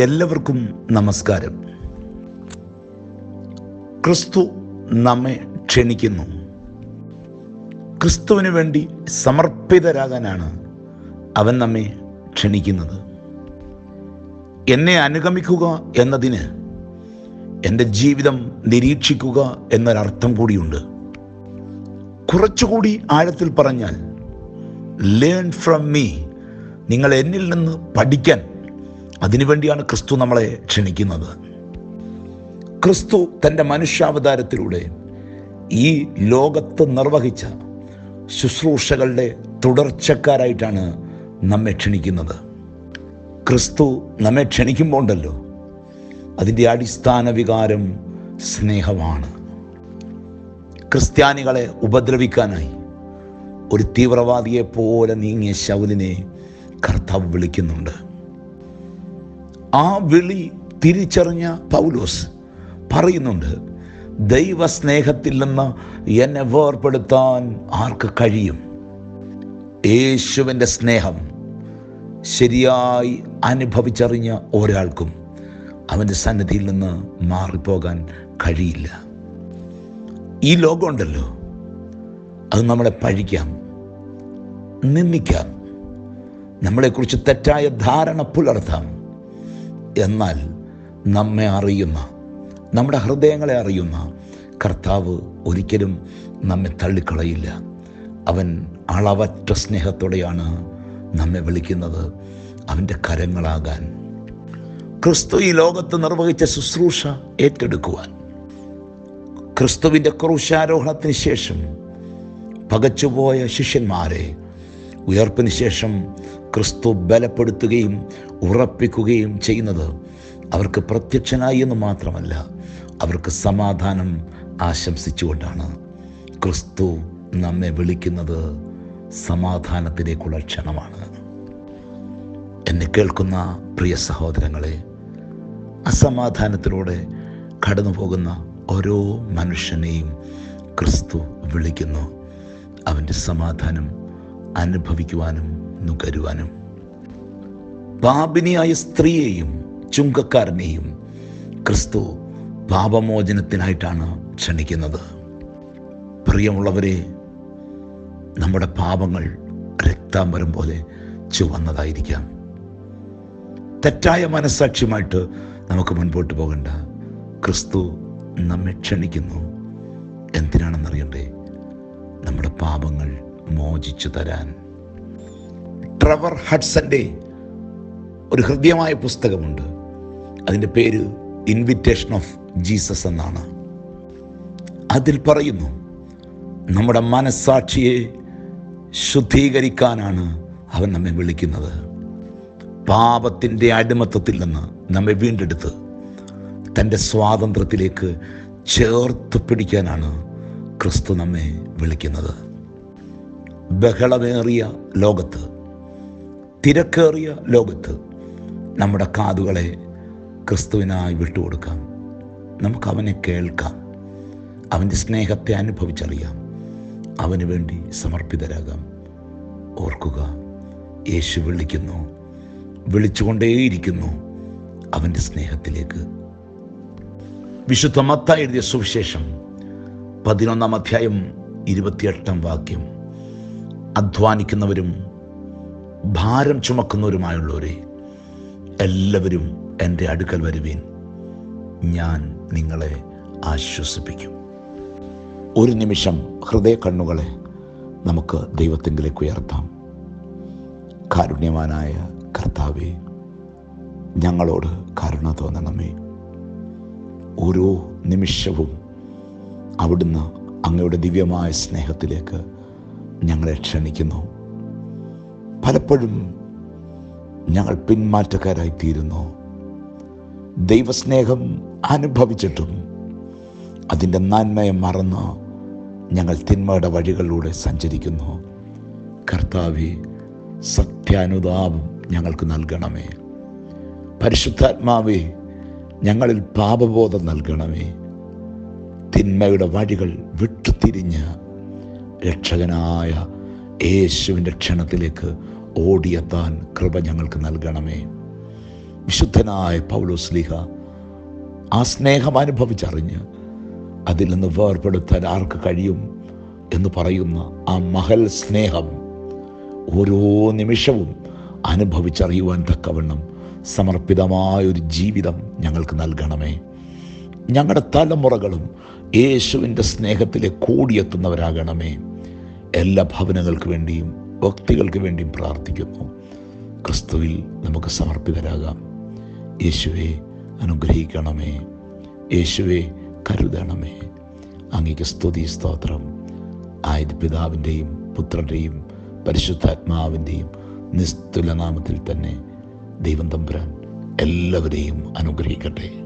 എല്ലാവർക്കും നമസ്കാരം. ക്രിസ്തു നമ്മെ ക്ഷണിക്കുന്നു. ക്രിസ്തുവിന് വേണ്ടി സമർപ്പിതരാകാനാണ് അവൻ നമ്മെ ക്ഷണിക്കുന്നത്. എന്നെ അനുഗമിക്കുക എന്നതിന് എന്റെ ജീവിതം നിരീക്ഷിക്കുക എന്നൊരർത്ഥം കൂടിയുണ്ട്. കുറച്ചുകൂടി ആഴത്തിൽ പറഞ്ഞാൽ ലേൺ ഫ്രം മീ നിങ്ങൾ എന്നിൽ നിന്ന് പഠിക്കാൻ അതിനുവേണ്ടിയാണ് ക്രിസ്തു നമ്മളെ ക്ഷണിക്കുന്നത്. ക്രിസ്തു തന്റെ മനുഷ്യാവതാരത്തിലൂടെ ഈ ലോകത്ത് നിർവഹിച്ച ശുശ്രൂഷകളുടെ തുടർച്ചക്കാരായിട്ടാണ് നമ്മെ ക്ഷണിക്കുന്നത്. ക്രിസ്തു നമ്മെ ക്ഷണിക്കുമ്പോൾ ഉണ്ടല്ലോ അതിന്റെ അടിസ്ഥാന വികാരം സ്നേഹമാണ്. ക്രിസ്ത്യാനികളെ ഉപദ്രവിക്കാനായി ഒരു തീവ്രവാദിയെ പോലെ നീങ്ങിയ ശൗലിനെ കർത്താവ് വിളിക്കുന്നുണ്ട്. ആ വിളി തിരിച്ചറിഞ്ഞ പൗലോസ് പറയുന്നുണ്ട് ദൈവസ്നേഹത്തിൽ നിന്ന് എന്നെ വേർപെടുത്താൻ ആർക്ക് കഴിയും? യേശുവിന്റെ സ്നേഹം ശരിയായി അനുഭവിച്ചറിഞ്ഞ ഒരാൾക്കും അവന്റെ സന്നിധിയിൽ നിന്ന് മാറിപ്പോകാൻ കഴിയില്ല. ഈ ലോകമുണ്ടല്ലോ അത് നമ്മളെ പഴിക്കാം നിന്ദിക്കാം നമ്മളെക്കുറിച്ച് തെറ്റായ ധാരണ പുലർത്താം. എന്നാൽ നമ്മെ അറിയുന്ന നമ്മുടെ ഹൃദയങ്ങളെ അറിയുന്ന കർത്താവ് ഒരിക്കലും നമ്മെ തള്ളിക്കളയില്ല. അവൻ അളവറ്റ സ്നേഹത്തോടെയാണ് നമ്മെ വിളിക്കുന്നത്. അവന്റെ കരങ്ങളാകാൻ. ക്രിസ്തു ഈ ലോകത്ത് നിർവഹിച്ച ശുശ്രൂഷ ഏറ്റെടുക്കുവാൻ. ക്രിസ്തുവിന്റെ ക്രൂശാരോഹണത്തിന് ശേഷം പകച്ചുപോയ ശിഷ്യന്മാരെ ഉയർപ്പിന് ശേഷം ക്രിസ്തു ബലപ്പെടുത്തുകയും ഉറപ്പിക്കുകയും ചെയ്യുന്നത് അവർക്ക് പ്രത്യക്ഷനായി എന്ന് മാത്രമല്ല അവർക്ക് സമാധാനം ആശംസിച്ചുകൊണ്ടാണ്. ക്രിസ്തു നമ്മെ വിളിക്കുന്നത് സമാധാനത്തിലേക്കുള്ള ക്ഷണമാണ്. എന്നെ കേൾക്കുന്ന പ്രിയ സഹോദരങ്ങളെ അസമാധാനത്തിലൂടെ കടന്നു പോകുന്ന ഓരോ മനുഷ്യനെയും ക്രിസ്തു വിളിക്കുന്നു. അവന്റെ സമാധാനം അനുഭവിക്കുവാനും നുകരുവാനും പാപിനിയായ സ്ത്രീയെയും ചുങ്കക്കാരനെയും ക്രിസ്തു പാപമോചനത്തിനായിട്ടാണ് ക്ഷണിക്കുന്നത്. പ്രിയമുള്ളവരെ നമ്മുടെ പാപങ്ങൾ രക്താംബരം പോലെ ചുവന്നതായിരിക്കാം. തെറ്റായ മനസ്സാക്ഷ്യമായിട്ട് നമുക്ക് മുൻപോട്ട് പോകണ്ട. ക്രിസ്തു നമ്മെ ക്ഷണിക്കുന്നു. എന്തിനാണെന്നറിയണ്ടേ? നമ്മുടെ പാപങ്ങൾ മോചിച്ചു തരാൻ. ട്രവർ ഹഡ്സന്റെ ഒരു ഹൃദ്യമായ പുസ്തകമുണ്ട്. അതിന്റെ പേര് ഇൻവിറ്റേഷൻ ഓഫ് ജീസസ് എന്നാണ്. അതിൽ പറയുന്നു നമ്മുടെ മനസ്സാക്ഷിയെ ശുദ്ധീകരിക്കാനാണ് അവൻ നമ്മെ വിളിക്കുന്നത്. പാപത്തിന്റെ അടിമത്തത്തിൽ നിന്ന് നമ്മെ വീണ്ടെടുത്ത് തന്റെ സ്വാതന്ത്ര്യത്തിലേക്ക് ചേർത്ത് പിടിക്കാനാണ് ക്രിസ്തു നമ്മെ വിളിക്കുന്നത്. ബഹളമേറിയ ലോകത്ത് തിരക്കേറിയ ലോകത്ത് നമ്മുടെ കാതുകളെ ക്രിസ്തുവിനായി വിട്ടുകൊടുക്കാം. നമുക്ക് അവനെ കേൾക്കാം. അവന്റെ സ്നേഹത്തെ അനുഭവിച്ചറിയാം. അവന് വേണ്ടി സമർപ്പിതരാകാം. ഓർക്കുക യേശു വിളിക്കുന്നു. വിളിച്ചുകൊണ്ടേയിരിക്കുന്നു അവന്റെ സ്നേഹത്തിലേക്ക്. വിശുദ്ധ മത്ത എഴുതിയ സുവിശേഷം പതിനൊന്നാം അധ്യായം ഇരുപത്തിയെട്ടാം വാക്യം. അധ്വാനിക്കുന്നവരും ഭാരം ചുമക്കുന്നവരുമായുള്ളവരെ എല്ലാവരും എന്റെ അടുക്കൽ വരുവീൻ. ഞാൻ നിങ്ങളെ ആശ്വസിപ്പിക്കും. ഒരു നിമിഷം ഹൃദയ കണ്ണുകളെ നമുക്ക് ദൈവത്തിങ്കിലേക്ക് ഉയർത്താം. കാരുണ്യവാനായ കർത്താവെ ഞങ്ങളോട് കരുണ തോന്നണമേ. ഓരോ നിമിഷവും അവിടുന്ന് അങ്ങയുടെ ദിവ്യമായ സ്നേഹത്തിലേക്ക് ഞങ്ങളെ ക്ഷണിക്കുന്നു. പലപ്പോഴും ഞങ്ങൾ പിന്മാറ്റക്കാരായിത്തീരുന്നു. ദൈവസ്നേഹം അനുഭവിച്ചിട്ടും അതിന്റെ നന്മയെ മറന്ന് ഞങ്ങൾ തിന്മയുടെ വഴികളിലൂടെ സഞ്ചരിക്കുന്നു. കർത്താവെ സത്യാനുതാപം ഞങ്ങൾക്ക് നൽകണമേ. പരിശുദ്ധാത്മാവേ ഞങ്ങളിൽ പാപബോധം നൽകണമേ. തിന്മയുടെ വഴികൾ വിട്ടുതിരിഞ്ഞ് രക്ഷകനായ യേശുവിന്റെ ക്ഷണത്തിലേക്ക് ഓടിയെത്താൻ കൃപ ഞങ്ങൾക്ക് നൽകണമേ. വിശുദ്ധനായ പൗലോസ്ലിഹ ആ സ്നേഹം അനുഭവിച്ചറിഞ്ഞ് അതിൽ നിന്ന് വേർപെടുത്താൻ ആർക്ക് കഴിയും എന്ന് പറയുന്ന ആ മഹൽ സ്നേഹം ഓരോ നിമിഷവും അനുഭവിച്ചറിയുവാൻ തക്കവണ്ണം സമർപ്പിതമായ ഒരു ജീവിതം ഞങ്ങൾക്ക് നൽകണമേ. ഞങ്ങളുടെ തലമുറകളും യേശുവിന്റെ സ്നേഹത്തിലെ കൂടിയെത്തുന്നവരാകണമേ എല്ലാ ഭവനങ്ങൾക്ക് വേണ്ടിയും ഭക്തികൾക്ക് വേണ്ടിയും പ്രാർത്ഥിക്കുന്നു. ക്രിസ്തുവിൽ നമുക്ക് സമർപ്പിതരാകാം. യേശുവെ അനുഗ്രഹിക്കണമേ. യേശുവെ കരുതണമേ. അങ്ങേക്ക് സ്തുതി സ്തോത്രം. ആയത് പിതാവിന്റെയും പുത്രന്റെയും പരിശുദ്ധാത്മാവിന്റെയും നിസ്തുലനാമത്തിൽ തന്നെ ദൈവം തമ്പുരാൻ എല്ലാവരെയും അനുഗ്രഹിക്കട്ടെ.